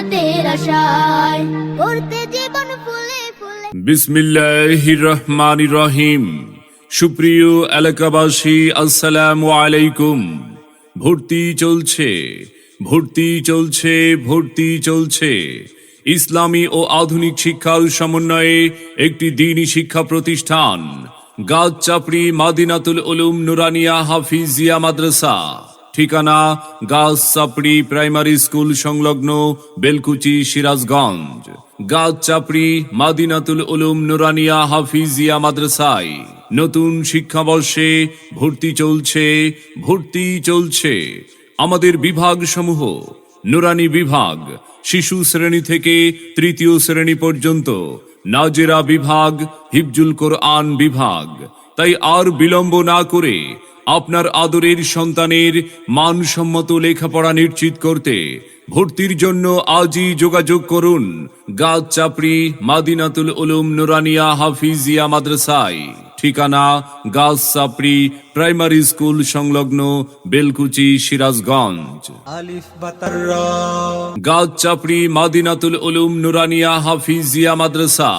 জান্নাতের আশায়। রহিম। সুপ্রিয় এলাকাবাসী, আসসালামু আলাইকুম। ভর্তি চলছে ভর্তি চলছে ভর্তি চলছে। ইসলামী ও আধুনিক শিক্ষার সমন্বয়ে একটি দিনী শিক্ষা প্রতিষ্ঠান গাছ চাপড়ি মাদিনাতুল উলুম নুরানিয়া হাফিজিয়া মাদ্রাসা। ঠিকানা গাছ চাপড়ি প্রাইমারি স্কুল সংলগ্ন বেলকুচি সিরাজগঞ্জ। গাছ চাপড়ি, মাদিনাতুল উলুম নুরানিয়া হাফিজিয়া মাদ্রাসায়। নতুন শিক্ষাবর্ষে ভর্তি চলছে ভর্তি চলছে। আমাদের বিভাগ সমূহ নুরানি বিভাগ, শিশু শ্রেণি থেকে তৃতীয় শ্রেণি পর্যন্ত। নাজেরা বিভাগ, হিফজুল কোরআন বিভাগ। তাই আর বিলম্ব না করে আপনার আদরের সন্তানের মানসম্মত লেখাপড়া নিশ্চিত করতে ভর্তির জন্য আজই যোগাযোগ করুন গাছ চাপড়ি মাদিনাতুল উলুম নুরানিয়া হাফিজিয়া মাদ্রাসায়। ঠিকানা গাছ চাপড়ি প্রাইমারি স্কুল সংলগ্ন বেলকুচি সিরাজগঞ্জ। গাছ চাপড়ি মাদিনাতুল উলুম নুরানিয়া হাফিজিয়া মাদ্রাসা।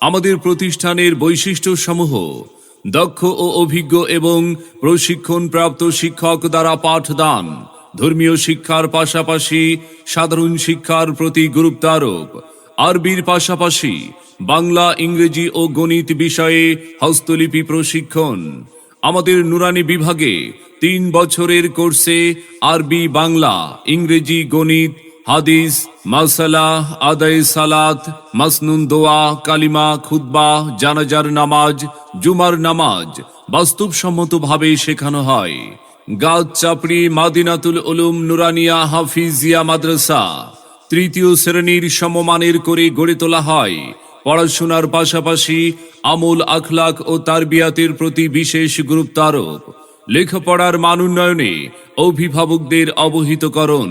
আমাদের প্রতিষ্ঠানের বৈশিষ্ট্য সমূহ দক্ষ ও অভিজ্ঞ এবং প্রশিক্ষণ প্রাপ্ত শিক্ষক দ্বারা পাঠদান। ধর্মীয় শিক্ষার পাশাপাশি সাধারণ শিক্ষার প্রতি গুরুত্ব আরোপ আরবির পাশাপাশি বাংলা, ইংরেজি ও গণিত বিষয়ে হস্তলিপি প্রশিক্ষণ। আমাদের নুরানি বিভাগে তিন বছরের কোর্সে আরবি, বাংলা, ইংরেজি, গণিত হাদিস মাসালা আদায় সালাত, মাসনুন দোয়া, কালিমা, খুতবা, জানাজার নামাজ, জুমার নামাজ বাস্তবসম্মতভাবে শেখানো হয়। গাছ চাপড়ি, মাদিনাতুল উলুম, নুরানিয়া, হাফিজিয়া মাদ্রাসা তৃতীয় শ্রেণির সমমানের করে গড়ে তোলা হয়। পড়াশোনার পাশাপাশি আমল আখলাক ও তারবিয়াতের প্রতি বিশেষ গুরুত্ব আরোপ লেখাপড়ার মান উন্নয়নে অভিভাবকদের অবহিত করণ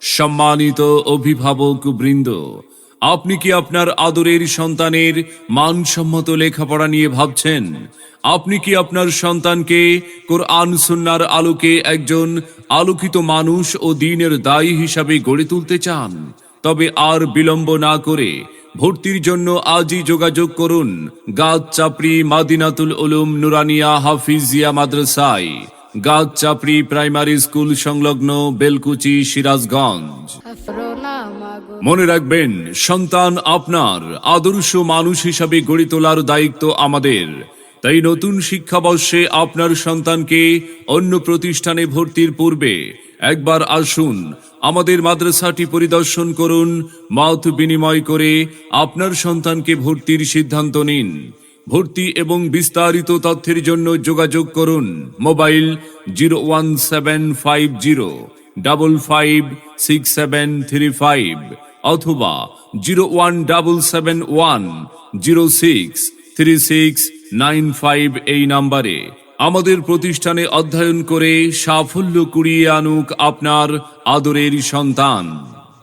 সম্মানিত অভিভাবক বৃন্দ, আপনি কি আপনার আদরের সন্তানের মানসম্মত লেখাপড়া নিয়ে ভাবছেন? আপনি কি আপনার সন্তানকে কোরআন সুন্নার আলোকে একজন আলোকিত মানুষ ও দিনের দায়ী হিসাবে গড়ে তুলতে চান? তবে আর বিলম্ব না করে ভর্তির জন্য আজই যোগাযোগ করুন গাছ চাপড়ি মাদিনাতুল উলুম নুরানিয়া হাফিজিয়া মাদ্রাসায়। গাছ চাপড়ি প্রাইমারি স্কুল সংলগ্ন বেলকুচি সিরাজগঞ্জ। মনে রাখবেন, সন্তান আপনার, আদর্শ মানুষ হিসাবে গড়ে তোলার দায়িত্ব আমাদের। তাই নতুন শিক্ষাবর্ষে আপনার সন্তানকে অন্য প্রতিষ্ঠানে ভর্তির পূর্বে একবার আসুন, আমাদের মাদ্রাসাটি পরিদর্শন করুন, মত বিনিময় করে আপনার সন্তানকে ভর্তির সিদ্ধান্ত নিন। ভর্তি এবং বিস্তারিত তথ্যের জন্য যোগাযোগ করুন mobile zero one seven five zero double five six seven three five অথবা zero one double seven one zero six three six nine five এই নাম্বারে আমাদের প্রতিষ্ঠানে অধ্যয়ন করে সাফল্য কুড়িয়ে আনুক আপনার আদরের সন্তান।